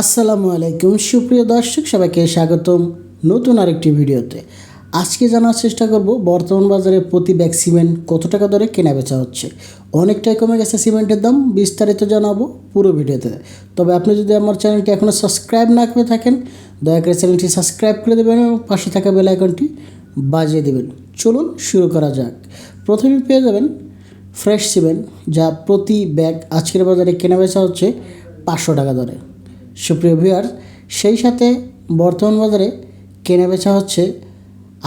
আসসালামু আলাইকুম। সুপ্রিয় দর্শক, সবাইকে স্বাগতম নতুন আরেকটি ভিডিওতে। আজকে জানার চেষ্টা করব, বর্তমান বাজারে প্রতি ব্যাগ সিমেন্ট কত টাকা দরে কেনা বেচা হচ্ছে? অনেকটাই কমে গেছে সিমেন্টের দাম, বিস্তারিত জানাব পুরো ভিডিওতে। তবে আপনি যদি আমার চ্যানেলটি এখনও সাবস্ক্রাইব না করে থাকেন, দয়া করে চ্যানেলটি সাবস্ক্রাইব করে দেবেন এবং পাশে থাকা বেল আইকনটি বাজিয়ে দেবেন। চলুন শুরু করা যাক। প্রথমে পেয়ে যাবেন ফ্রেশ সিমেন্ট, যা প্রতি ব্যাগ আজকের বাজারে কেনা বেচা হচ্ছে পাঁচশো টাকা দরে। সুপ্রিয় ভিউয়ার, সেই সাথে বর্তমান বাজারে কেনা বেচা হচ্ছে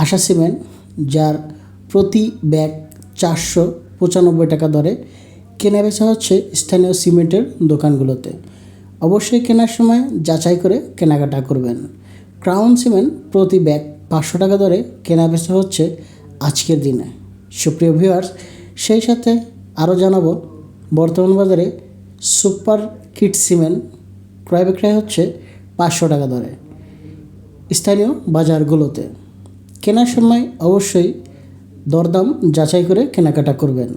আশা সিমেন্ট, যার প্রতি ব্যাগ চারশো পঁচানব্বই টাকা দরে কেনা বেচা হচ্ছে স্থানীয় সিমেন্টের দোকানগুলোতে। অবশ্যই কেনার সময় যাচাই করে কেনাকাটা করবেন। ক্রাউন সিমেন্ট প্রতি ব্যাগ পাঁচশো টাকা দরে কেনা বেচা হচ্ছে আজকের দিনে। সুপ্রিয় ভিউয়ার্স, সেই সাথে আরও জানাব, বর্তমান বাজারে সুপার কিট সিমেন্ট ক্রয় বিক্রয় হচ্ছে পাঁচশো টাকা দরে। স্থানীয় বাজারগুলোতে কেনার সময় অবশ্যই দরদাম যাচাই করে কেনাকাটা করবেন।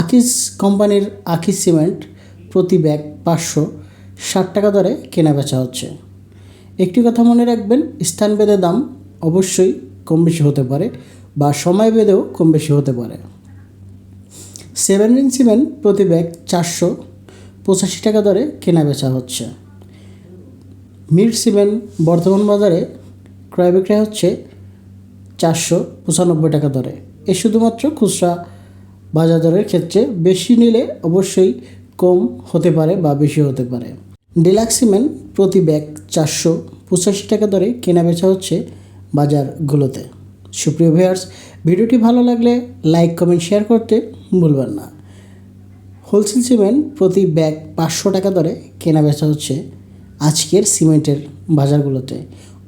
আকিস কোম্পানির আকিস সিমেন্ট প্রতি ব্যাগ পাঁচশো ষাট টাকা দরে কেনা বেচা হচ্ছে। একটি কথা মনে রাখবেন, স্থান ভেদে দাম অবশ্যই কম বেশি হতে পারে বা সময় ভেদেও কম বেশি হতে পারে। সেভেন রিং সিমেন্ট প্রতি ব্যাগ চারশো পঁচাশি টাকা দরে কেনা বেচা হচ্ছে। মিড সিমেন্ট বর্তমান বাজারে ক্রয় বিক্রয় হচ্ছে চারশো পঁচানব্বই টাকা দরে। এ শুধুমাত্র খুচরা বাজার দরের ক্ষেত্রে বেশি নিলে অবশ্যই কম হতে পারে বা বেশি হতে পারে। ডিলাক্স সিমেন্ট প্রতি ব্যাগ চারশো পঁচাশি টাকা দরে কেনা বেচা হচ্ছে বাজারগুলোতে। সুপ্রিয় ভিউয়ার্স, ভিডিওটি ভালো লাগলে লাইক, কমেন্ট, শেয়ার করতে ভুলবেন না। হোলসেল সিমেন্ট প্রতি ব্যাগ পাঁচশো টাকা দরে কেনা বেচা হচ্ছে আজকের সিমেন্টের বাজারগুলোতে।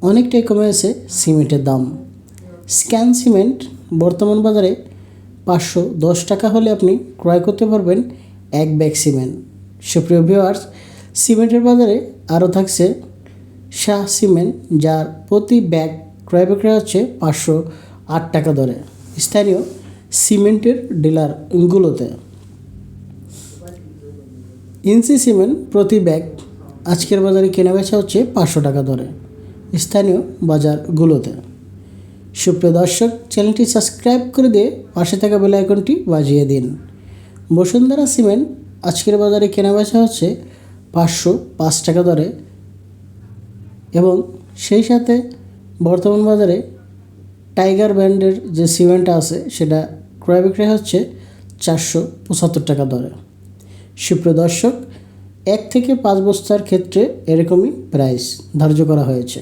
অনেকটাই কমে গেছে সিমেন্টের দাম। স্ক্যান সিমেন্ট বর্তমান বাজারে পাঁচশো দশ টাকা হলে আপনি ক্রয় করতে পারবেন এক ব্যাগ সিমেন্ট। সুপ্রিয় ভিওয়ার্স সিমেন্টের বাজারে আরও থাকছে শাহ সিমেন্ট, যার প্রতি ব্যাগ ক্রয় বিক্রয় হচ্ছে পাঁচশো আট টাকা দরে। স্থানীয় সিমেন্টের ডিলারগুলোতে ইনসি সিমেন্ট প্রতি ব্যাগ আজকের বাজারে কেনা বেচা হচ্ছে পাঁচশো টাকা দরে। স্থানীয় বাজারগুলোতে। সুপ্রিয় দর্শক, চ্যানেলটি সাবস্ক্রাইব করে দিয়ে পাশে থাকা বেল আইকনটি বাজিয়ে দিন। বসুন্ধরা সিমেন্ট আজকের বাজারে কেনা বেচা হচ্ছে পাঁচশো পাঁচ টাকা দরে এবং সেই সাথে বর্তমান বাজারে টাইগার ব্র্যান্ডের যে সিমেন্টটা আছে, সেটা ক্রয় বিক্রয় হচ্ছে চারশো পঁচাত্তর টাকা দরে। সুপ্রিয় দর্শক, এক থেকে পাঁচ বস্তার ক্ষেত্রে এরকমই প্রাইস ধার্য করা হয়েছে।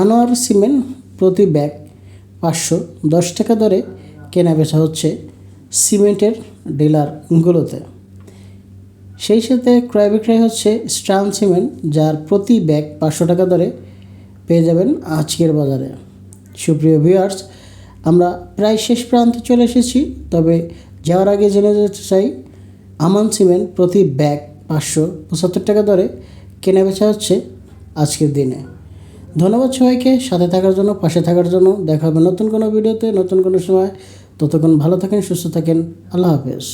আনোয়ার সিমেন্ট প্রতি ব্যাগ পাঁচশো দশ টাকা দরে কেনা বেচা হচ্ছে সিমেন্টের ডিলারগুলোতে। সেই সাথে ক্রয় বিক্রয় হচ্ছে স্ট্রান সিমেন্ট, যার প্রতি ব্যাগ পাঁচশো টাকা দরে পেয়ে যাবেন আজকের বাজারে। সুপ্রিয় ভিউয়ার্স আমরা প্রায় শেষ প্রান্তে চলে এসেছি, তবে যাওয়ার আগে জেনে যেতে চাই আমান সিমেন্ট প্রতি ব্যাগ পাঁচশো পঁচাত্তর টাকা দরে কেনা বেচা হচ্ছে আজকের দিনে। ধন্যবাদ সবাইকে, সাথে থাকার জন্য, পাশে থাকার জন্য। দেখা হবে নতুন কোনো ভিডিওতে, নতুন কোনো সময়। ততক্ষণ ভালো থাকেন, সুস্থ থাকেন। আল্লাহ হাফেজ।